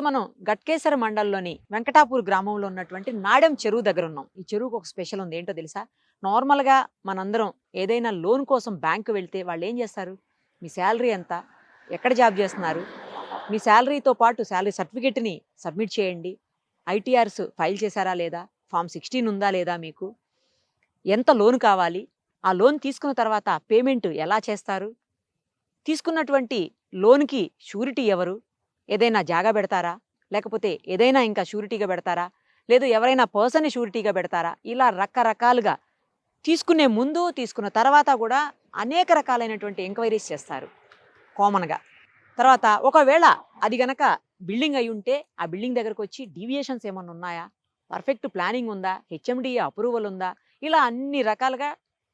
ప్రస్తుతం మనం గట్కేశ్వర మండలంలోని వెంకటాపూర్ గ్రామంలో ఉన్నటువంటి నాడెం చెరువు దగ్గర ఉన్నాం. ఈ చెరువుకు ఒక స్పెషల్ ఉంది. ఏంటో తెలుసా? నార్మల్గా మనందరం ఏదైనా లోన్ కోసం బ్యాంకు వెళ్తే వాళ్ళు ఏం చేస్తారు? మీ శాలరీ ఎంత? ఎక్కడ జాబ్ చేస్తున్నారు? మీ శాలరీతో పాటు శాలరీ సర్టిఫికెట్ని సబ్మిట్ చేయండి. ఐటీఆర్స్ ఫైల్ చేశారా లేదా? ఫామ్ సిక్స్టీన్ ఉందా లేదా మీకు? ఎంత లోన్ కావాలి? ఆ లోన్ తీసుకున్న తర్వాత పేమెంట్ ఎలా చేస్తారు? తీసుకున్నటువంటి లోన్కి షూరిటీ ఎవరు? ఏదైనా జాగా పెడతారా? లేకపోతే ఏదైనా ఇంకా షూరిటీగా పెడతారా? లేదు ఎవరైనా పర్సన్ని షూరిటీగా పెడతారా? ఇలా రకరకాలుగా తీసుకునే ముందు తీసుకున్న తర్వాత కూడా అనేక రకాలైనటువంటి ఎంక్వైరీస్ చేస్తారు కామన్గా. తర్వాత ఒకవేళ అది గనక బిల్డింగ్ అయి ఉంటే ఆ బిల్డింగ్ దగ్గరకు వచ్చి డీవియేషన్స్ ఏమన్నా ఉన్నాయా? పర్ఫెక్ట్ ప్లానింగ్ ఉందా? హెచ్ఎండి అప్రూవల్ ఉందా? ఇలా అన్ని రకాలుగా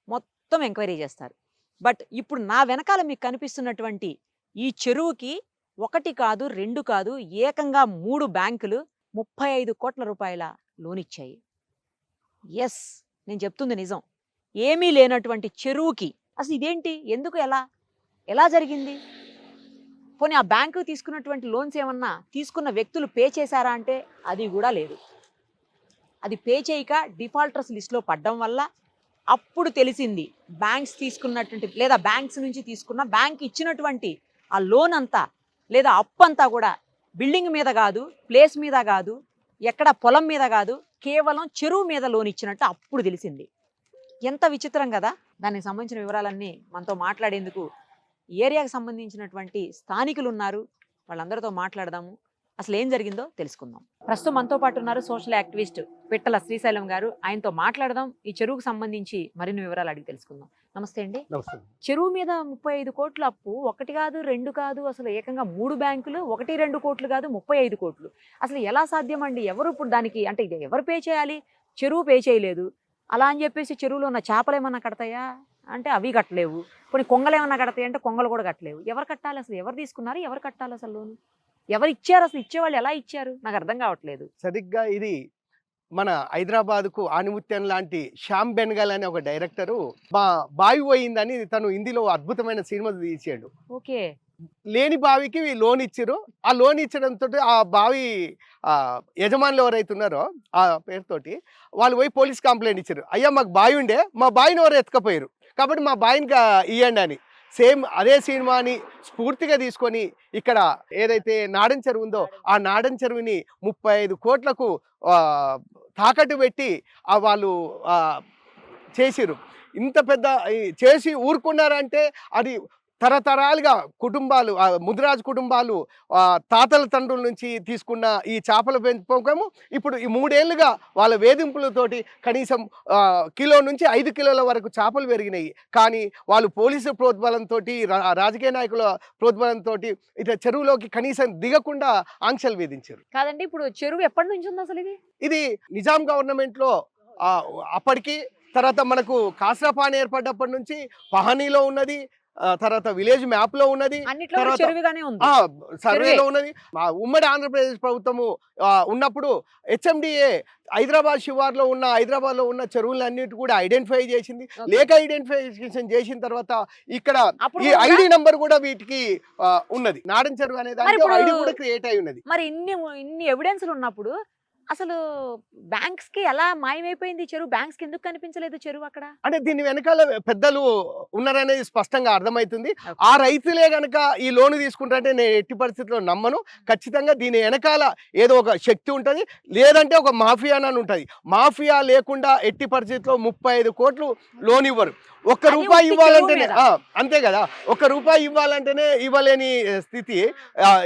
మొత్తం ఎంక్వైరీ చేస్తారు. బట్ ఇప్పుడు నా వెనకాల మీకు కనిపిస్తున్నటువంటి ఈ చెరువుకి ఒకటి కాదు రెండు కాదు ఏకంగా మూడు బ్యాంకులు ముప్పై ఐదు కోట్ల రూపాయల లోన్ ఇచ్చాయి ఎస్ నేను చెప్తుంది నిజం. ఏమీ లేనటువంటి చెరువుకి. అసలు ఇదేంటి? ఎందుకు ఎలా? ఎలా జరిగింది? పోనీ ఆ బ్యాంకు తీసుకున్నటువంటి లోన్స్ ఏమన్నా తీసుకున్న వ్యక్తులు పే చేశారా అంటే అది కూడా లేదు. అది పే చేయక డిఫాల్టర్స్ లిస్ట్లో పడ్డం వల్ల అప్పుడు తెలిసింది బ్యాంక్స్ తీసుకున్నటువంటి లేదా బ్యాంక్స్ నుంచి తీసుకున్న బ్యాంక్ ఇచ్చినటువంటి ఆ లోన్ అంతా లేదా అప్పు అంతా కూడా బిల్డింగ్ మీద కాదు ప్లేస్ మీద కాదు ఎక్కడ పొలం మీద కాదు కేవలం చెరువు మీద లోన్ ఇచ్చినట్టు అప్పుడు తెలిసింది. ఎంత విచిత్రం కదా! దానికి సంబంధించిన వివరాలన్నీ మనతో మాట్లాడేందుకు ఏరియాకు ఏరియాకి సంబంధించినటువంటి స్థానికులు ఉన్నారు. వాళ్ళందరితో మాట్లాడదాము. అసలు ఏం జరిగిందో తెలుసుకుందాం. ప్రస్తుతం మనతో పాటు ఉన్నారు సోషల్ యాక్టివిస్ట్ పిట్టల శ్రీశైలం గారు. ఆయనతో మాట్లాడదాం. ఈ చెరువుకు సంబంధించి మరిన్ని వివరాలు అడిగి తెలుసుకుందాం. నమస్తే అండి. చెరువు మీద ముప్పై ఐదు కోట్ల అప్పు ఒకటి కాదు రెండు కాదు అసలు ఏకంగా మూడు బ్యాంకులు ఒకటి రెండు కోట్లు కాదు ముప్పై ఐదు కోట్లు. అసలు ఎలా సాధ్యం అండి ఎవరు ఇప్పుడు దానికి అంటే ఇది ఎవరు పే చేయాలి? చెరువు పే చేయలేదు. అలా అని చెప్పేసి చెరువులో ఉన్న చేపలు ఏమన్నా కడతాయా? అంటే అవి కట్టలేవు. కొన్ని కొంగలు ఏమన్నా కడతాయి అంటే కొంగలు కూడా కట్టలేవు. ఎవరు కట్టాలి అసలు? ఎవరు తీసుకున్నారు? ఎవరు కట్టాలి అసలు లోను? ఎవరు ఇచ్చారు అసలు ఇచ్చేవాళ్ళు ఎలా ఇచ్చారు? నాకు అర్థం కావట్లేదు. సరిగ్గా ఇది మన హైదరాబాద్కు ఆనిముత్యం లాంటి శ్యామ్ బెన్గల్ అనే ఒక డైరెక్టరు మా బావి పోయిందని తను హిందీలో అద్భుతమైన సినిమా తీసాడు ఓకే. లేని బావికి లోన్ ఇచ్చారు. ఆ లోన్ ఇచ్చడంతో ఆ బావి ఆ, యజమానులు ఎవరైతే ఉన్నారో ఆ పేరుతోటి వాళ్ళు పోయి పోలీస్ కంప్లైంట్ ఇచ్చారు. అయ్యా మాకు బావి ఉండే మా బావిని ఎవరు ఎత్తుకపోయారు కాబట్టి మా బావిని ఇయ్యండి అని. సేమ్ అదే సినిమాని స్ఫూర్తిగా తీసుకొని ఇక్కడ ఏదైతే నాడన్ చెరువు ఉందో ఆ నాడన్ చెరువుని ముప్పై ఐదు కోట్లకు తాకట్టు పెట్టి వాళ్ళు చేసిరు ఇంత పెద్ద చేసి ఊరుకున్నారంటే అది తరతరాలుగా కుటుంబాలు ముదిరాజు కుటుంబాలు తాతల తండ్రుల నుంచి తీసుకున్న ఈ చేపల పెంపకము ఇప్పుడు ఈ మూడేళ్ళుగా వాళ్ళ వేధింపులతోటి కనీసం కిలో నుంచి ఐదు కిలోల వరకు చేపలు పెరిగినాయి. కానీ వాళ్ళు పోలీసు ప్రోద్బలంతో రాజకీయ నాయకుల ప్రోద్బలంతో ఇట్లా చెరువులోకి కనీసం దిగకుండా ఆంక్షలు విధించారు. కాదండి ఇప్పుడు చెరువు ఎప్పటి నుంచి ఉంది అసలు ఇది? ఇది నిజాం గవర్నమెంట్లో అప్పటికి తర్వాత మనకు కాసరాపాని ఏర్పడ్డప్పటి నుంచి పహానీలో ఉన్నది తర్వాత విలేజ్ మ్యాప్లో ఉన్నది సర్వేలో ఉన్నది. మా ఉమ్మడి ఆంధ్రప్రదేశ్ ప్రభుత్వము ఉన్నప్పుడు హెచ్ఎండిఏ హైదరాబాద్ శివార్లో ఉన్న హైదరాబాద్లో ఉన్న చెరువులన్నిటి కూడా ఐడెంటిఫై చేసింది. లేక ఐడెంటిఫికేషన్ చేసిన తర్వాత ఇక్కడ ఈ ఐడి నంబర్ కూడా వీటికి ఉన్నది. నాడన్ చెరువు అనే దానికి ఐడి కూడా క్రియేట్ అయి ఉన్నది. మరి ఇన్ని ఇన్ని ఎవిడెన్స్లు ఉన్నప్పుడు అసలు బ్యాంక్స్కి ఎలా మాయమైపోయింది చెరువు? బ్యాంక్స్కి ఎందుకు కనిపించలేదు చెరువు అక్కడ? అంటే దీని వెనకాల పెద్దలు ఉన్నారనేది స్పష్టంగా అర్థమవుతుంది. ఆ రైతులే గనక ఈ లోన్ తీసుకుంటారంటే నేను ఎట్టి పరిస్థితుల్లో నమ్మను. ఖచ్చితంగా దీని వెనకాల ఏదో ఒక శక్తి ఉంటుంది. లేదంటే ఒక మాఫియా అని ఉంటుంది. మాఫియా లేకుండా ఎట్టి పరిస్థితుల్లో ముప్పై ఐదు కోట్లు లోన్ ఇవ్వరు. ఒక్క రూపాయి ఇవ్వాలంటేనే అంతే కదా. ఒక్క రూపాయి ఇవ్వాలంటేనే ఇవ్వలేని స్థితి.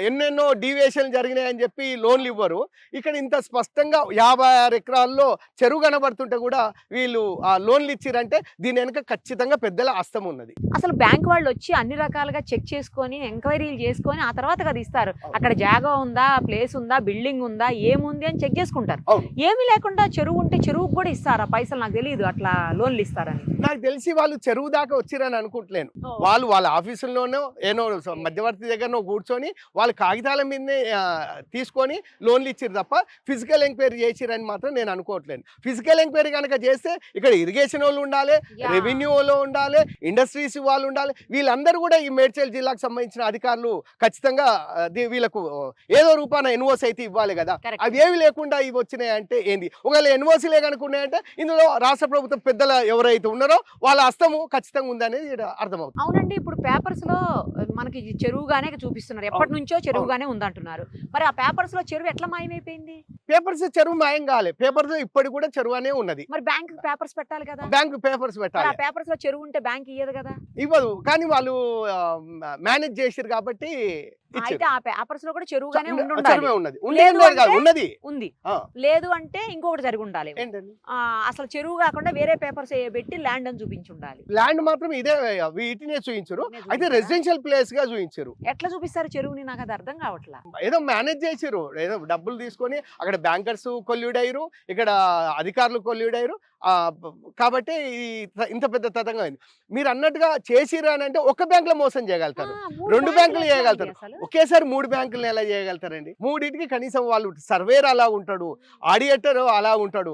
ఎన్నెన్నో డీవియేషన్లు జరిగినాయని చెప్పి లోన్లు ఇవ్వరు. ఇక్కడ ఇంత స్పష్టంగా యాభై ఆరు ఎకరాల్లో చెరువు కనబడుతుంటే కూడా వీళ్ళు ఆ లోన్లు ఇచ్చిరంటే దీని వెనక ఖచ్చితంగా పెద్దల హస్తం ఉన్నది అసలు బ్యాంక్ వాళ్ళు వచ్చి అన్ని రకాలుగా చెక్ చేసుకొని ఎంక్వైరీలు చేసుకొని ఆ తర్వాత కదా ఇస్తారు. అక్కడ జాగా ఉందా ప్లేస్ ఉందా బిల్డింగ్ ఉందా ఏముంది అని చెక్ చేసుకుంటారు. ఏమీ లేకుండా చెరువు ఉంటే చెరువుకు కూడా ఇస్తారా? పైసలు నాకు తెలియదు అట్లా లోన్లు ఇస్తారని. నాకు తెలిసి వాళ్ళు చెరువు దాకా వచ్చిరని అనుకుంటలేను. వాళ్ళు వాళ్ళ ఆఫీసుల్లోనో ఏనో మధ్యవర్తి దగ్గరనో కూర్చొని వాళ్ళ కాగితాల మీదనే తీసుకొని లోన్లు ఇచ్చారు తప్ప ఫిజికల్ ఎంక్వైరీ చేసిరని మాత్రం నేను అనుకోవట్లేదు ఫిజికల్ ఎంక్వైరీ కనుక చేస్తే ఇక్కడ ఇరిగేషన్ వాళ్ళు ఉండాలి. రెవెన్యూ వాళ్ళు ఉండాలి ఇండస్ట్రీస్ వాళ్ళు ఉండాలి. వీళ్ళందరూ కూడా ఈ మేడ్చల్ జిల్లాకు సంబంధించిన అధికారులు ఖచ్చితంగా వీళ్ళకు ఏదో రూపాన ఎన్ఓసి అయితే ఇవ్వాలి కదా. అవి ఏవి లేకుండా ఇవి వచ్చినాయి అంటే ఏంది? ఒకవేళ ఎన్ఓసీలే కనుక ఉన్నాయంటే ఇందులో రాష్ట్ర ప్రభుత్వ పెద్దల ఎవరైతే ఉన్నారో వాళ్ళ హస్తము ఖచ్చితంగా ఉందనేది అర్థమవుతుంది. అవునండి. ఇప్పుడు పేపర్స్లో మనకి చెరువుగానే చూపిస్తున్నారు. ఎప్పటి నుంచో చెరువుగానే ఉందంటున్నారు. మరి ఆ పేపర్స్లో చెరువు ఎట్లా మాయమైపోయింది? పేపర్స్ చెరువు మాయం కాలే. పేపర్స్ ఇప్పటికి కూడా చెరువు అనే ఉన్నది. మరి బ్యాంక్ పేపర్స్ పెట్టాలి కదా. బ్యాంక్ పేపర్స్ పెట్టాలి ఆ పేపర్స్లో చెరువు ఉంటే బ్యాంక్ కదా. ఇవ్వదు. కానీ వాళ్ళు మేనేజ్ చేసారు కాబట్టి అయితే లో కూడా చెరువుగానే ఉండి చెరువే ఉండాలి. ఉన్నది. ఉన్నది. ఉంది. లేదు అంటే ఇంకొకటి జరిగి ఉండాలి. అసలు చెరువు కాకుండా వేరే పేపర్స్ పెట్టి ల్యాండ్ అని చూపించి ఉండాలి. ల్యాండ్ మాత్రం ఇదే వీటినే చూపించరు అయితే? రెసిడెన్షియల్ ప్లేస్గా చూపించారు ఎట్లా చూపిస్తారు చెరువుని? నాకు అది అర్థం కావట్లా. ఏదో మేనేజ్ చేసిరు ఏదో డబ్బులు తీసుకొని అక్కడ బ్యాంకర్స్ కొల్యూడయ్యారు. ఇక్కడ అధికారులు కొల్యూడయ్యారు. ఆ, బ- కాబట్టి ఇంత పెద్ద తతంగా అయింది మీరు అన్నట్టుగా చేసిరు అని అంటే ఒక బ్యాంక్లో మోసం చేయగలుగుతారు. రెండు బ్యాంకులు చేయగలుగుతారు. ఒకేసారి మూడు బ్యాంకులను ఎలా చేయగలుగుతారండి మూడింటికి కనీసం వాళ్ళు సర్వేర్ అలా ఉంటాడు ఆడియేటర్ అలా ఉంటాడు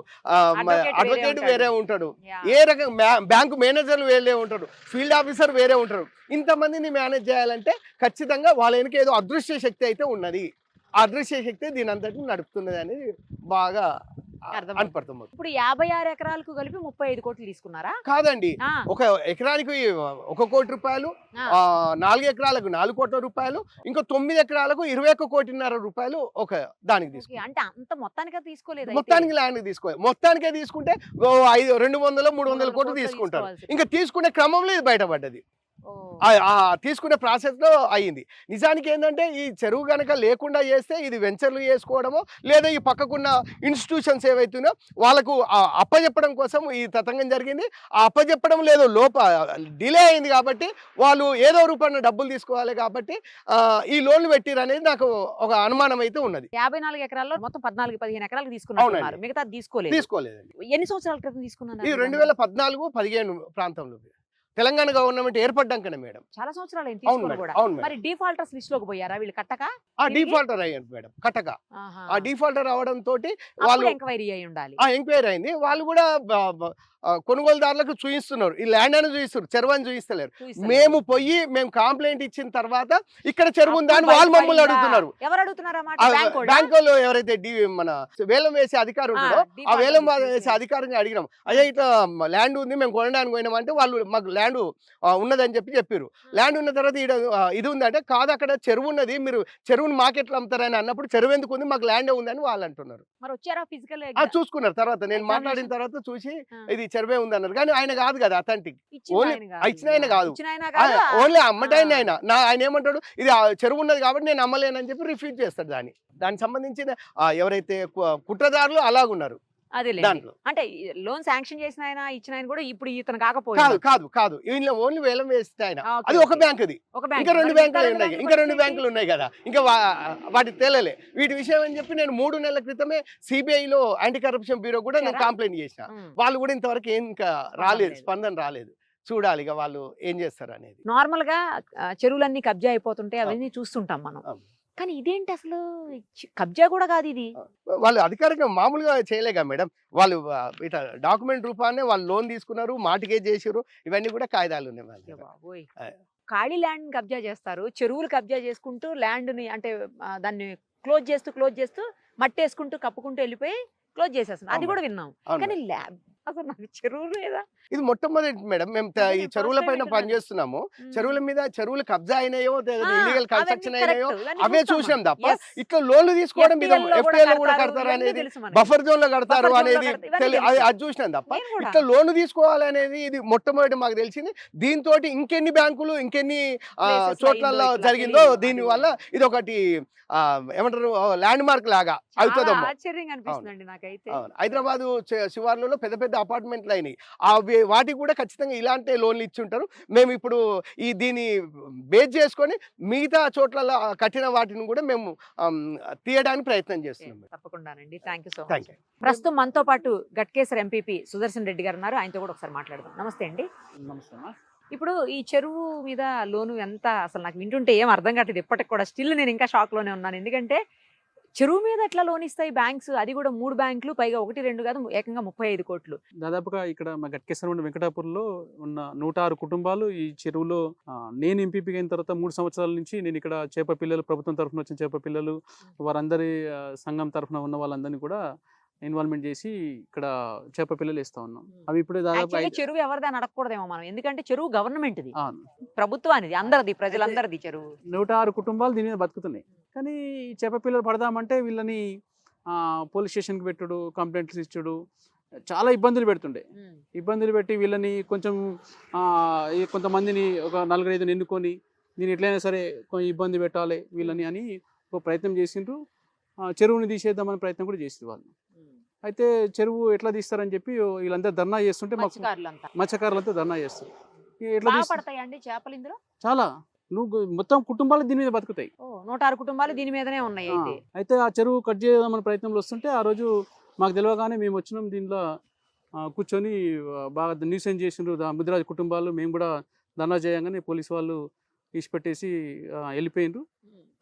అడ్వకేట్ ఉంటాడు. వేరే ఉంటాడు. ఏ రకం బ్యా- బ్యాంకు మేనేజర్లు వేరే ఉంటారు ఫీల్డ్ ఆఫీసర్ వేరే ఉంటారు ఇంతమందిని మేనేజ్ చేయాలంటే ఖచ్చితంగా వాళ్ళ వెనక ఏదో అదృశ్య శక్తి అయితే ఉన్నది అదృశ్య శక్తి దీని అంతటిని నడుపుతున్నది అనేది బాగా అనుపడుతుంది ఇప్పుడు యాభై ఆరు ఎకరాలకు కలిపి ముప్పై ఐదు కోట్లు తీసుకున్నారా? కాదండి. ఒక ఎకరానికి ఒక కోటి రూపాయలు నాలుగు ఎకరాలకు నాలుగు కోట్ల రూపాయలు ఇంకా తొమ్మిది ఎకరాలకు ఇరవై ఒక్క కోటిన్నర రూపాయలు ఒక దానికి ఓకే, తీసుకుంటాం అంటే అంత మొత్తానికి తీసుకోలేదు. మొత్తానికి ల్యాండ్ తీసుకోవాలి మొత్తానికే తీసుకుంటే ఐదు రెండు వందలు మూడు వందల కోట్లు తీసుకుంటారు. ఇంకా తీసుకునే క్రమంలో ఇది బయటపడ్డది. తీసుకునే ప్రాసెస్లో అయ్యింది. నిజానికి ఏంటంటే ఈ చెరువు గనక లేకుండా చేస్తే ఇది వెంచర్లు చేసుకోవడమో లేదా ఈ పక్కకున్న ఇన్స్టిట్యూషన్స్ ఏవైతున్నాయో వాళ్ళకు అప్పజెప్పడం కోసం ఈ తతంగం జరిగింది. ఆ అప్పజెప్పడం లేదు లోప డిలే అయింది కాబట్టి వాళ్ళు ఏదో రూపాయన డబ్బులు తీసుకోవాలి కాబట్టి ఈ లోన్లు పెట్టిరు అనేది నాకు ఒక అనుమానం అయితే ఉన్నది. యాభై నాలుగు ఎకరాల్లో మొత్తం పద్నాలుగు పదిహేను ఎకరాలకు తీసుకున్నారు. మిగతా తీసుకోలేదు. తీసుకోలేదండి ఎన్ని సంవత్సరాల క్రితం తీసుకున్నారు ఇది రెండు వేల పద్నాలుగు పదిహేను ప్రాంతంలో. తెలంగాణ గవర్నమెంట్ ఏర్పడ్డాకనే మేడం. చాలా సంవత్సరాలు అయింది అవును తీసుకొని మేడం కూడా. అవును మేడం. మరి డిఫాల్టర్స్ లిస్ట్లోకి పోయారా? వీళ్ళు కట్టక? ఆ తిరిగి? డిఫాల్టర్ అయ్యారు మేడం కట్టక. ఆహా. ఆ డిఫాల్టర్ అవడం తోటి అప్పుడు వాళ్ళు ఎంక్వైరీ అయి ఉండాలి. ఆ ఎంక్వైరీ అయింది. వాళ్ళు కూడా బ- బ- ఆ, కొనుగోలుదారులకు చూపిస్తున్నారు ఈ ల్యాండ్ అని చూపిస్తున్నారు చెరువు అని చూపిస్తలేరు. మేము పోయి మేము కంప్లైంట్ ఇచ్చిన తర్వాత ఇక్కడ చెరువు ఉందా అని వాళ్ళు మమ్మల్ని? అడుగుతున్నారు బ్యాంక్ వాళ్ళా? ఎవరైతే డి మన వేలం వేసే అధికారి ఉంటాడో ఆ వేలం వేసే చేసి. అధికారిని అడిగినాం అయ్యా ఇట్లా ల్యాండ్ ఉంది మేము కొనడానికి పోయినామంటే వాళ్ళు మాకు ల్యాండ్ ఉన్నదని చెప్పి చెప్పారు ల్యాండ్ ఉన్న తర్వాత ఇది ఉందంటే కాదు అక్కడ చెరువు ఉన్నది మీరు చెరువుని మార్కెట్లో అమ్ముతారని అన్నప్పుడు చెరువు ఎందుకు ఉంది మాకు ల్యాండ్ ఉందని వాళ్ళు అంటున్నారు చూసుకున్నారు తర్వాత నేను. మాట్లాడిన తర్వాత చూసి. ఇది చెరువే ఉంది అన్నారు కానీ ఆయన కాదు కదా అథెంటిక్ only- ఇచ్చిన ఆయన కాదు. ఓన్లీ అమ్మటాయన ఆ. ఆయన నా ఆయన ఏమంటాడు? ఇది చెరువు ఉన్నది కాబట్టి నేను అమ్మలేనని చెప్పి రిఫ్యూజ్ చేస్తాడు దాన్ని. దానికి సంబంధించిన ఎవరైతే కుట్రదారులు అలాగున్నారు. అదే దాంట్లో. అంటే లోన్ శాంక్షన్ చేసిన ఆయన ఇచ్చిన ఆయన కూడా ఇప్పుడు ఇతను కాదు కాకపోయింది కాదు కాదు. ఈయన ఓన్లీ వేలం వేస్తే ఆయన. అది ఒక. Bank bank. ఇంకా రెండు బ్యాంకులు ఉన్నాయి. ఇంకా రెండు బ్యాంకులు ఉన్నాయి కదా. ఇంకా వా- వాటికి తేలలే. వీటి విషయం అని చెప్పి నేను మూడు నెలల క్రితమే సిబిఐ లో యాంటీ కరప్షన్ బ్యూరో కూడా నేను? కంప్లైంట్ చేసిన. వాళ్ళు కూడా ఇంతవరకు ఏం ఇంకా రాలేదు లేదు. స్పందన రాలేదు. చూడాలి ఇక వాళ్ళు ఏం చేస్తారు అనేది నార్మల్గా చెరువులన్నీ కబ్జా అయిపోతుంటే అవన్నీ చూస్తుంటాం మనం. కానీ ఇదేంటి అసలు? కబ్జా కూడా కాదు ఇది. వాళ్ళు అధికారికంగా మామూలుగా చేయలేగా మేడం. వాళ్ళు ఇట్లా డాక్యుమెంట్ రూపానే వాళ్ళు లోన్ తీసుకున్నారు మాటిగేజ్ చేసారు ఇవన్నీ కూడా కాగితాలు ఉన్నాయి వాళ్ళ. ఖాళీ ల్యాండ్ కబ్జా చేస్తారు. చెరువులు కబ్జా చేసుకుంటూ ల్యాండ్ని అంటే దాన్ని క్లోజ్ చేస్తూ క్లోజ్ చేస్తూ మట్టి వేసుకుంటూ కప్పుకుంటూ వెళ్ళిపోయి క్లోజ్ చేసేస్తున్నారు. అది. కూడా విన్నాం. కానీ. ల్యాబ్ అసలు నాకు చెరువు లేదా? ఇది మొట్టమొదటి మేడం మేము ఈ చెరువుల పైన. పనిచేస్తున్నాము. చెరువుల మీద చెరువులు కబ్జా అయినాయో ఇల్లీగల్ కన్స్ట్రక్షన్ అయినాయో అవే మనం. తప్ప. ఇట్లా లోన్లు తీసుకోవడం మీద FTL లో కూడా కడతారు, అనేది. బఫర్ జోన్లో కడతారు అనేది అది చూసినాం తప్ప. ఇట్లా లోన్ తీసుకోవాలనేది ఇది మొట్టమొదటి మాకు తెలిసింది దీంతో ఇంకెన్ని బ్యాంకులు ఇంకెన్ని చోట్లలో జరిగిందో దీని వల్ల ఇది ఒకటి ఏమంటారు ల్యాండ్ మార్క్ లాగా అవుతుందమ్మా అవును. హైదరాబాద్ శివార్లలో పెద్ద పెద్ద అపార్ట్మెంట్లు అయినాయి అవి వాటికి కూడా ఖచ్చితంగా ఇలాంటి లోన్లు ఇచ్చి ఉంటారు. మేము ఇప్పుడు ఈ దీన్ని బేస్ చేసుకొని మిగతా చోట్ల కట్టిన వాటిని కూడా మేము తీయడానికి ప్రయత్నం చేస్తున్నాం తప్పకుండానండి. Thank you so much. Thank you ప్రస్తుతం మనతో పాటు గట్కేసర్ ఎంపీపీ సుదర్శన్ రెడ్డి గారు ఉన్నారు. ఆయనతో కూడా ఒకసారి మాట్లాడదాం. నమస్తే అండి. నమస్తే ఇప్పుడు ఈ చెరువు మీద లోను ఎంత అసలు నాకు వింటుంటే ఏం అర్థం కావట్లేదు. ఇప్పటికి కూడా స్టిల్ నేను ఇంకా షాక్లోనే ఉన్నాను. ఎందుకంటే చెరువు మీద ఎట్లా లోన్ ఇస్తాయి బ్యాంక్స్? అది కూడా మూడు బ్యాంకులు పైగా ఒకటి రెండు కాదు ఏకంగా ముప్పై ఐదు కోట్లు. దాదాపుగా ఇక్కడ మా గట్కేశ్వరం ఉండే వెంకటాపూర్లో ఉన్న నూట ఆరు కుటుంబాలు ఈ చెరువులో నేను ఎంపీపీ అయిన తర్వాత మూడు సంవత్సరాల నుంచి నేను ఇక్కడ చేప పిల్లలు ప్రభుత్వం తరఫున వచ్చిన చేప పిల్లలు వారందరి సంఘం తరఫున ఉన్న వాళ్ళందరినీ కూడా ఇన్వాల్వ్మెంట్ చేసి ఇక్కడ చేప పిల్లలు వేస్తా ఉన్నాం. అవి ఇప్పుడే దాదాపు ఐదు- చెరువు ఎవరిదని అడగకూడదేమో మనం. ఎందుకంటే చెరువు గవర్నమెంట్ది. ఆ, ప్రభుత్వానిది అందరిది ప్రజలందరిది చెరువు. నూట ఆరు కుటుంబాలు దీని మీద బతుకుతున్నాయి. కానీ ఈ చేప పిల్లలు పడదామంటే వీళ్ళని ఆ, పోలీస్ స్టేషన్కి పెట్టుడు కంప్లైంట్స్ ఇచ్చుడు చాలా ఇబ్బందులు పెడుతుండే. ఇబ్బందులు పెట్టి వీళ్ళని కొంచెం ఆ, ఈ కొంతమందిని ఒక నలుగురు ఐదు ఎన్నుకొని దీన్ని ఎట్లయినా సరే కొంచెం ఇబ్బంది పెట్టాలి వీళ్ళని అని ఒక ప్రయత్నం చేసిండ్రు. చెరువుని తీసేద్దామని ప్రయత్నం కూడా చేసిండ్రు వాళ్ళు. అయితే చెరువు ఎట్లా తీస్తారని చెప్పి వీళ్ళందరూ ధర్నా చేస్తుంటే మాకు మత్స్యకారులంతా. ధర్నా చేస్తారు. ఈ ఎట్లా బాగా తీస్తారు? పడతాయండి చేపలు ఇందులో? చాలా. నువ్వు మొత్తం కుటుంబాలు దీని మీద బతుకుతాయి. నూట ఆరు కుటుంబాలు దీని మీదనే ఉన్నాయి అయితే. ఆ చెరువు కట్ చేద్దామని ప్రయత్నంలో వస్తుంటే ఆ రోజు మాకు తెలియగానే మేము వచ్చినాం దీనిలో కూర్చొని బాగా న్యూసెన్స్ చేసిండ్రు ముదిరాజు కుటుంబాలు. మేము కూడా ధర్నా చేయంగానే పోలీసు వాళ్ళు ఇచ్చిపెట్టేసి వెళ్ళిపోయిండ్రు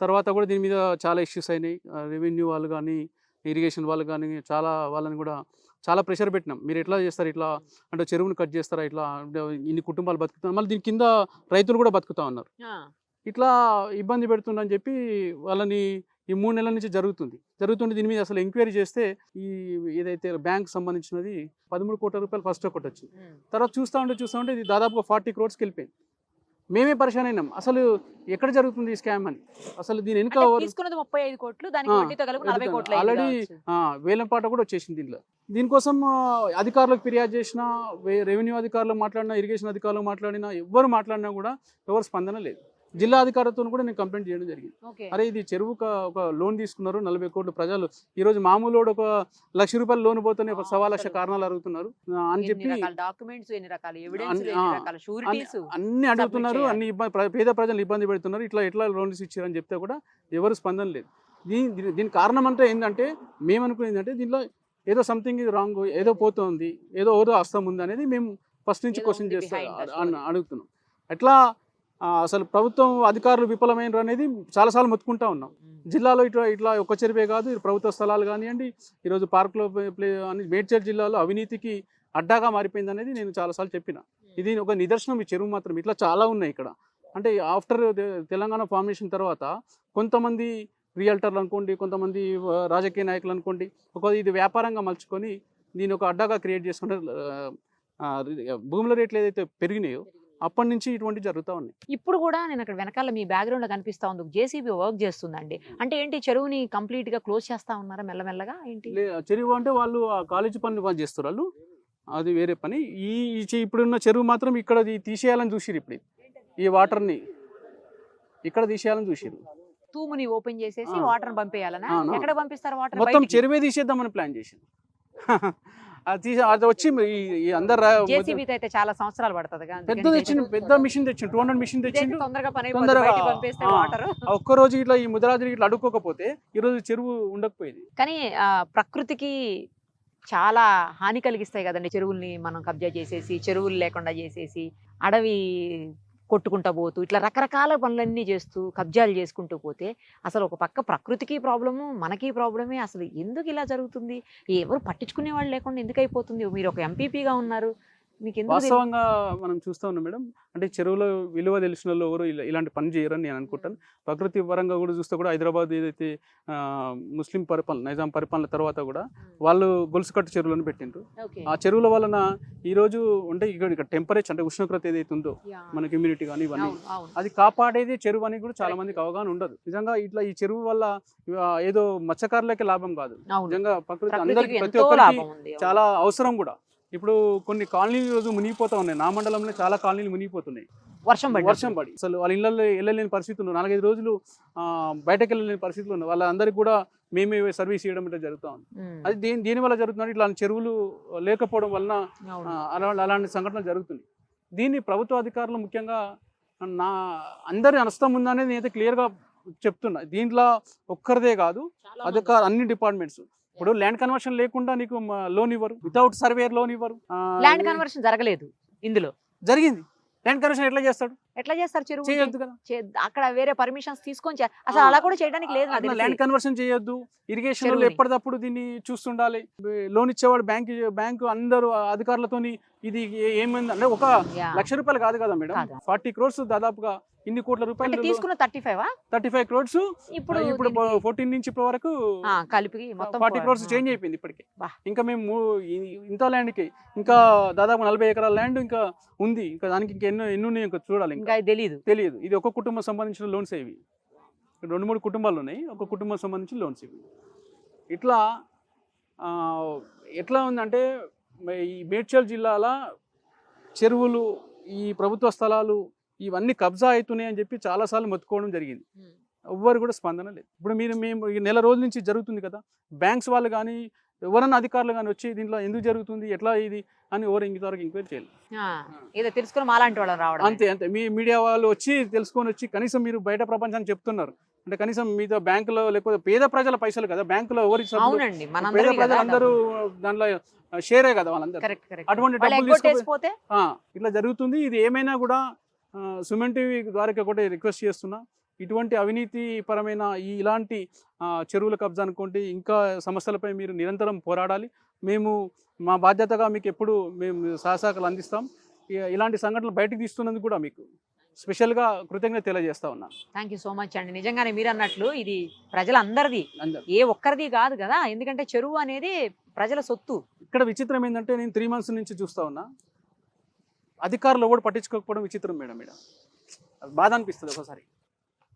తర్వాత కూడా దీని మీద చాలా ఇష్యూస్ అయినాయి. రెవెన్యూ వాళ్ళు కానీ ఇరిగేషన్ వాళ్ళు కానీ చాలా వాళ్ళని కూడా చాలా ప్రెషర్ పెట్టినాం. మీరు ఎట్లా చేస్తారు ఇట్లా? అంటే చెరువుని కట్ చేస్తారా ఇట్లా? ఇన్ని కుటుంబాలు బతుకుతారు మళ్ళీ దీని కింద రైతులు కూడా బతుకుతా ఉన్నారు. ఇట్లా ఇబ్బంది పెడుతుందని చెప్పి వాళ్ళని ఈ మూడు నెలల నుంచి జరుగుతుంది. జరుగుతుంటే దీని మీద అసలు ఎంక్వైరీ చేస్తే ఈ ఏదైతే బ్యాంక్ సంబంధించినది పదమూడు కోట్ల రూపాయలు ఫస్ట్ ఒకటి వచ్చింది. తర్వాత చూస్తూ ఉంటే చూస్తూ ఉంటే ఇది దాదాపుగా ఫార్టీ క్రోర్స్కి వెళ్ళిపోయింది. మేమే పరిశాన్ అయినాం. అసలు ఎక్కడ జరుగుతుంది ఈ స్కామ్ అని? అసలు దీని వెనుక తీసుకున్నది ముప్పై ఐదు కోట్లు దానికి. కోట్లు ఆల్రెడీ వేలం పాట కూడా వచ్చేసింది దీంట్లో దీనికోసం అధికారులకు ఫిర్యాదు చేసిన రెవెన్యూ అధికారులు మాట్లాడినా ఇరిగేషన్ అధికారులు మాట్లాడినా ఎవరు మాట్లాడినా కూడా ఎవరు స్పందన లేదు. జిల్లా అధికారులతో కూడా నేను కంప్లైంట్ చేయడం జరిగింది. అరే ఇది చెరువు ఒక లోన్ తీసుకున్నారు నలభై కోట్లు ప్రజలు. ఈ రోజు మామూలు ఒక లక్ష రూపాయలు లోన్ పోతేనే ఒక సవా లక్ష కారణాలు అడుగుతున్నారు. అని చెప్పి అన్ని- అడుగుతున్నారు. అన్ని పేద ప్రజలు ఇబ్బంది పెడుతున్నారు ఇట్లా ఎట్లా లోన్స్ ఇచ్చారని చెప్తే కూడా ఎవరు స్పందన లేదు. దీని దీని- కారణం అంటే ఏంటంటే మేము ఏంటంటే దీనిలో ఏదో సంథింగ్ ఇది రాంగ్ ఏదో పోతుంది ఏదో ఏదో అస్తం ఉంది అనేది మేము ఫస్ట్ నుంచి క్వశ్చన్ చేస్తాం. అడుగుతున్నాం. ఎట్లా ఆ, అసలు ప్రభుత్వం అధికారులు విఫలమైనరు అనేది చాలాసార్లు మొత్తుకుంటా ఉన్నాం. జిల్లాలో ఇట్లా ఇట్లా ఒక్క చెరువే కాదు ఇది ప్రభుత్వ స్థలాలు కానివ్వండి ఈరోజు పార్కులో ప్లే అని మేడ్చల్ జిల్లాలో అవినీతికి అడ్డాగా మారిపోయింది అనేది నేను చాలాసార్లు చెప్పిన. ఇది ఒక నిదర్శనం ఈ చెరువు మాత్రం. ఇట్లా చాలా ఉన్నాయి ఇక్కడ. అంటే ఆఫ్టర్ తెలంగాణ ఫార్మేషన్ తర్వాత కొంతమంది రియల్టర్లు అనుకోండి కొంతమంది రాజకీయ నాయకులు అనుకోండి ఒక ఇది వ్యాపారంగా మలుచుకొని దీని ఒక అడ్డాగా క్రియేట్ చేసుకుంటే భూముల రేట్లు ఏదైతే పెరిగినాయో అప్పటి నుంచి ఇటువంటి జరుగుతూ ఉన్నాయి. ఇప్పుడు కూడా నేను అక్కడ వెనకాల మీ బ్యాక్గ్రౌండ్లో కనిపిస్తా ఉంది. జేసీబీ వర్క్ చేస్తుందండి. అంటే ఏంటి చెరువుని కంప్లీట్గా క్లోజ్ చేస్తా ఉన్నారా మెల్లమెల్లగా? ఏంటి? చెరువు అంటే వాళ్ళు ఆ కాలేజీ పనులు పని చేస్తారు వాళ్ళు. అది వేరే పని. ఈ ఇప్పుడున్న చెరువు మాత్రం ఇక్కడ తీసేయాలని చూసిరు ఇప్పుడు. ఈ వాటర్ని ఇక్కడ తీసేయాలని చూసిరు తూముని ఓపెన్ చేసేసి. వాటర్ పంపేయాలనా. ఎక్కడ పంపిస్తారు వాటర్ మొత్తం చెరువే తీసేద్దామని ప్లాన్ చేసింది. అది వచ్చి అందరు అయితే చాలా సంవత్సరాలు పడుతుంది పెద్ద తెచ్చిండు పెద్ద మిషన్ తెచ్చిండు టూ హండ్రెడ్ మిషన్ తెచ్చిండు. తొందరగా ఒక్క రోజు ఇట్లా ఈ ముదరాజు ఇట్లా అడుక్కోకపోతే ఈ రోజు చెరువు ఉండకపోయేది. కానీ ఆ, ప్రకృతికి చాలా హాని కలిగిస్తాయి కదండి చెరువుల్ని మనం కబ్జా చేసేసి చెరువులు లేకుండా చేసేసి అడవి కొట్టుకుంటా పోతూ ఇట్లా రకరకాల పనులన్నీ చేస్తూ కబ్జాలు చేసుకుంటూ పోతే అసలు ఒక పక్క ప్రకృతికి ప్రాబ్లము మనకి ప్రాబ్లమే. అసలు ఎందుకు ఇలా జరుగుతుంది? ఎవరు పట్టించుకునే వాళ్ళు లేకుండా ఎందుకు అయిపోతుంది మీరు ఒక ఎంపీపీగా ఉన్నారు. వాస్తవంగా మనం చూస్తా ఉన్నాం మేడం. అంటే చెరువులో విలువ తెలిసిన వాళ్ళు ఎవరు ఇలా- ఇలాంటి పని చేయరని నేను అనుకుంటాను. ప్రకృతి పరంగా కూడా చూస్తే కూడా హైదరాబాద్ ఏదైతే ముస్లిం పరిపాలన నైజాం పరిపాలన తర్వాత కూడా వాళ్ళు గొలుసుకట్టు చెరువులను పెట్టిండ్రు. ఆ చెరువుల వలన ఈ రోజు అంటే ఇక్కడ ఇక్కడ టెంపరేచర్ అంటే ఉష్ణోగ్రత ఏదైతే ఉందో. మనకి ఇమ్యూనిటీ కానీ ఇవన్నీ. అది కాపాడేది చెరువు అని కూడా చాలా మందికి అవగాహన ఉండదు. నిజంగా ఇట్లా ఈ చెరువు వల్ల ఏదో మత్స్యకారులకే లాభం కాదు. నిజంగా ప్రకృతి అందరికి ప్రతి ఒక్కరికి. చాలా అవసరం కూడా. ఇప్పుడు కొన్ని కాలనీలు రోజు మునిగిపోతా ఉన్నాయి. నా మండలంలో చాలా కాలనీలు మునిగిపోతున్నాయి. వర్షం పడి వర్షం పడి. అసలు వాళ్ళ ఇళ్ళల్లో వెళ్ళలేని పరిస్థితులు నాలుగైదు రోజులు బయటకు వెళ్ళలేని పరిస్థితులు ఉన్నాయి. వాళ్ళందరికీ కూడా మేమే సర్వీస్ చేయడం ఇట్లా జరుగుతా ఉంది. అది దేని దీని వల్ల జరుగుతుంది ఇట్లా చెరువులు లేకపోవడం వలన అలాంటి సంఘటనలు జరుగుతున్నాయి. దీన్ని ప్రభుత్వ అధికారులు ముఖ్యంగా నా అందరి నష్టం ఉందనేది నేనైతే క్లియర్గా చెప్తున్నా. దీంట్లో ఒక్కరిదే కాదు అధికార అన్ని డిపార్ట్మెంట్స్ ఇప్పుడు ల్యాండ్ కన్వర్షన్ లేకుండా నీకు లోన్ ఇవ్వరు. వితౌట్ సర్వేర్ లోన్ ఇవ్వరు. ల్యాండ్ కన్వర్షన్ జరగలేదు ఇందులో. జరిగింది. ల్యాండ్ కన్వర్షన్ ఎట్లా చేస్తాడు? ఎట్లా చేస్తారు చెరువు చేయొద్దు కదా. అక్కడ వేరే పర్మిషన్స్ తీసుకొని అసలు అలా కూడా చేయడానికి లేదు. ల్యాండ్ కన్వర్షన్ చేయొద్దు. ఇరిగేషన్. ఎప్పటికప్పుడు దీన్ని చూస్తుండాలి. లోన్ ఇచ్చేవాడు బ్యాంక్ బ్యాంకు అందరూ అధికారులతోని ఇది ఏమైంది అంటే ఒక. లక్ష రూపాయలు కాదు కదా మేడం. ఫార్టీ క్రోర్స్ దాదాపుగా ఇన్ని కోట్ల రూపాయలు తీసుకున్న thirty five? Thirty five crores ఇప్పుడు ఇప్పుడు ఫోర్టీన్ నుంచి ఇప్పటి వరకు కలిపి మొత్తం ఫార్టీ ఆ. చేంజ్ అయిపోయింది ఇప్పటికి. ఇంకా మేము ఇంత ల్యాండ్కి ఇంకా దాదాపు నలభై ఎకరాల ల్యాండ్ ఇంకా ఉంది. ఇంకా దానికి ఇంకా ఎన్నో ఎన్ని ఉన్నాయి ఇంకా చూడాలి ఇంకా. తెలీదు. తెలియదు ఇది ఒక కుటుంబం సంబంధించిన లోన్స్ ఇవి రెండు మూడు కుటుంబాలు ఉన్నాయి. ఒక కుటుంబం సంబంధించిన లోన్స్ ఇవి. ఇట్లా ఎట్లా ఉందంటే ఈ మేడ్చల్ జిల్లాల చెరువులు ఈ ప్రభుత్వ స్థలాలు ఇవన్నీ కబ్జా అవుతున్నాయి అని చెప్పి చాలాసార్లు మొత్తుకోవడం జరిగింది. ఎవ్వరు కూడా స్పందన లేదు. ఇప్పుడు మీరు మేము ఈ నెల రోజుల నుంచి జరుగుతుంది కదా బ్యాంక్స్ వాళ్ళు కానీ ఎవరన్నా అధికారులు కానీ వచ్చి దీంట్లో ఎందుకు జరుగుతుంది ఎట్లా ఇది అని ఎవరు ఇంతవరకు ఎంక్వైరీ చేయాలి తెలుసుకుని మాలాంటి వాళ్ళని రావడం అంతే అంతే. మీ మీడియా వాళ్ళు వచ్చి తెలుసుకొని వచ్చి కనీసం మీరు బయట ప్రపంచానికి చెప్తున్నారు. అంటే కనీసం మీతో బ్యాంకులో లేకపోతే పేద ప్రజల పైసలు కదా బ్యాంకులో అవునండి పేద ప్రజలందరూ దాంట్లో షేరే కదా వాళ్ళందరూ. అటువంటి వాళ్ళు ఇట్లా జరుగుతుంది. ఇది ఏమైనా కూడా సుమన్ టీవీ ద్వారా ఒకటి రిక్వెస్ట్ చేస్తున్నా. ఇటువంటి అవినీతి పరమైన ఈ ఇలాంటి చెరువుల కబ్జా అనుకోండి ఇంకా సమస్యలపై మీరు నిరంతరం పోరాడాలి. మేము మా బాధ్యతగా మీకు ఎప్పుడు మేము సహసాకాలు అందిస్తాం. ఇలాంటి సంఘటనలు బయటకు తీస్తున్నందుకు కూడా మీకు స్పెషల్గా కృతజ్ఞత తెలియజేస్తా ఉన్నాను థ్యాంక్ యూ సో మచ్ అండి. నిజంగానే మీరు అన్నట్లు ఇది ప్రజలందరిది. ఏ ఒక్కరిది కాదు కదా. ఎందుకంటే చెరువు అనేది ప్రజల సొత్తు. ఇక్కడ విచిత్రం ఏంటంటే నేను త్రీ మంత్స్ నుంచి చూస్తా ఉన్నా. అధికారులు ఎవడు పట్టించుకోకపోవడం విచిత్రం మేడం మేడం. బాధ అనిపిస్తుంది ఒకసారి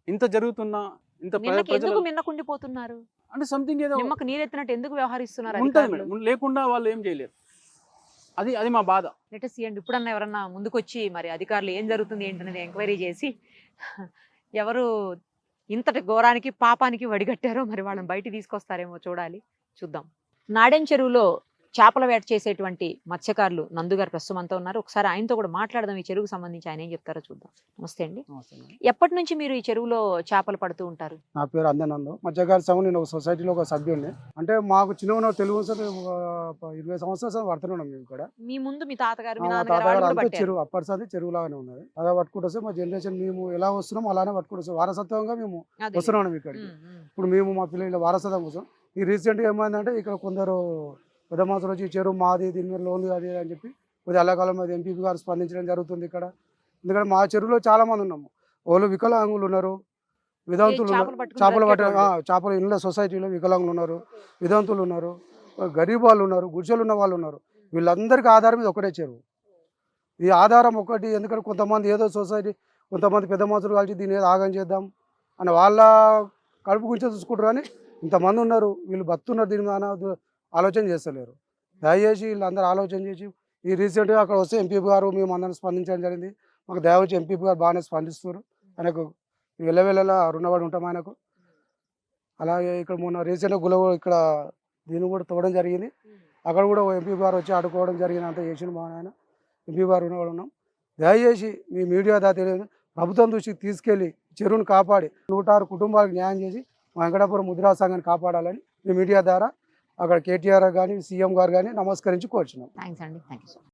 ఇంత జరుగుతున్నా ఇంత ఎందుకు మిన్నకుండిపోతున్నారు అంటే సంథింగ్ ఏదో నిమ్మకు నీరెత్తినట్టు ఎందుకు వ్యవహరిస్తున్నారు ఉంటుంది? మేడం. లేకుండా వాళ్ళు ఏం చేయలేరు. అది అది మా బాధ. లెటెస్ట్ ఇవ్వండి ఇప్పుడన్నా ఎవరన్నా ముందుకొచ్చి మరి అధికారులు ఏం జరుగుతుంది ఏంటనేది ఎంక్వైరీ చేసి ఎవరు ఇంతటి ఘోరానికి పాపానికి వడిగట్టారో మరి వాళ్ళని బయట తీసుకొస్తారేమో చూడాలి. చూద్దాం. నాడెం చెరువులో చేపల వేట చేసేటువంటి మత్స్యకారులు నందు గారు ప్రస్తుతం అంతా ఉన్నారు. ఒకసారి ఆయనతో కూడా మాట్లాడదాం. ఈ చెరువుకు సంబంధించి ఆయన ఏం చెప్తారో చూద్దాం. నమస్తే అండి. ఎప్పటి నుంచి మీరు ఈ చెరువులో చేపలు పడుతూ ఉంటారు? నా పేరు అందనందు మధ్యగారి సంఘం నేను ఒక సొసైటీలో ఒక సభ్యుడిని. అంటే మాకు చిన్న తెలుగు ఇరవై సంవత్సరాలు సార్ పడుతున్నాం మేము ఇక్కడ. మీ ముందు మీ తాతగారు చెరువు అప్పటిసారి చెరువు లాగానే ఉన్నది. అలా పట్టుకుంటూ మా జనరేషన్ మేము ఎలా వస్తున్నాం అలానే పట్టుకుంటూ వారసత్వంగా మేము. వస్తున్నాం ఇక్కడికి. ఇప్పుడు మేము మా పిల్లల వారసత్వం కోసం. ఈ రీసెంట్గా ఏమైందంటే ఇక్కడ కొందరు పెద్ద మనుషులు వచ్చి చెరువు మాది దీని మీద లోన్ అది అని చెప్పి కొద్దిగా అల్లకాలం మీద ఎంపీ గారు స్పందించడం జరుగుతుంది ఇక్కడ. ఎందుకంటే మా చెరువులో చాలా మంది ఉన్నాము. వాళ్ళు వికలాంగులు ఉన్నారు. విధాంతులు చేపలు ఉన్నారు. పట్టుకుని చేపలు పట్ట. చేపలు ఇళ్ళ సొసైటీలో వికలాంగులు ఉన్నారు విధాంతులు ఉన్నారు గరీబ్ వాళ్ళు ఉన్నారు గుడిసెలు ఉన్న వాళ్ళు ఉన్నారు. వీళ్ళందరికీ ఆధారం ఇది ఒకటే చెరువు. ఈ ఆధారం ఒకటి ఎందుకంటే కొంతమంది ఏదో సొసైటీ కొంతమంది పెద్ద మనుషులు కలిసి దీన్ని ఏదో ఆగం చేద్దాం అని వాళ్ళ కడుపు గురించి చూసుకుంటారు కానీ ఇంతమంది ఉన్నారు. వీళ్ళు బతున్నారు దీని మీద ఆలోచన చేస్తలేరు. దయచేసి వీళ్ళందరూ ఆలోచన చేసి ఈ రీసెంట్గా అక్కడ వస్తే ఎంపీ గారు మేము అందరం స్పందించడం జరిగింది. మాకు దయవచ్చి ఎంపీ గారు బాగానే స్పందిస్తున్నారు. ఆయనకు వెళ్ళవేళలా రుణపడి ఉంటాం ఆయనకు. అలాగే ఇక్కడ మొన్న రీసెంట్గా గుల ఇక్కడ దీన్ని కూడా తోడడం జరిగింది. అక్కడ కూడా ఎంపీ గారు వచ్చి ఆడుకోవడం జరిగింది. అంతా చేసిన మా ఆయన. ఎంపీ గారు రుణపడి ఉన్నాం. దయచేసి మీ మీడియా దా తెలియదు. ప్రభుత్వం దృష్టికి తీసుకెళ్ళి చెరువును కాపాడి నూట ఆరు కుటుంబాలకు న్యాయం చేసి మా వెంకటాపురం ముద్రా సంఘాన్ని కాపాడాలని మీ మీడియా ద్వారా అక్కడ కేటీఆర్ కానీ సీఎం గారు కానీ నమస్కరించి కోరుచున్నాం. థ్యాంక్స్ అండి. Thank you sir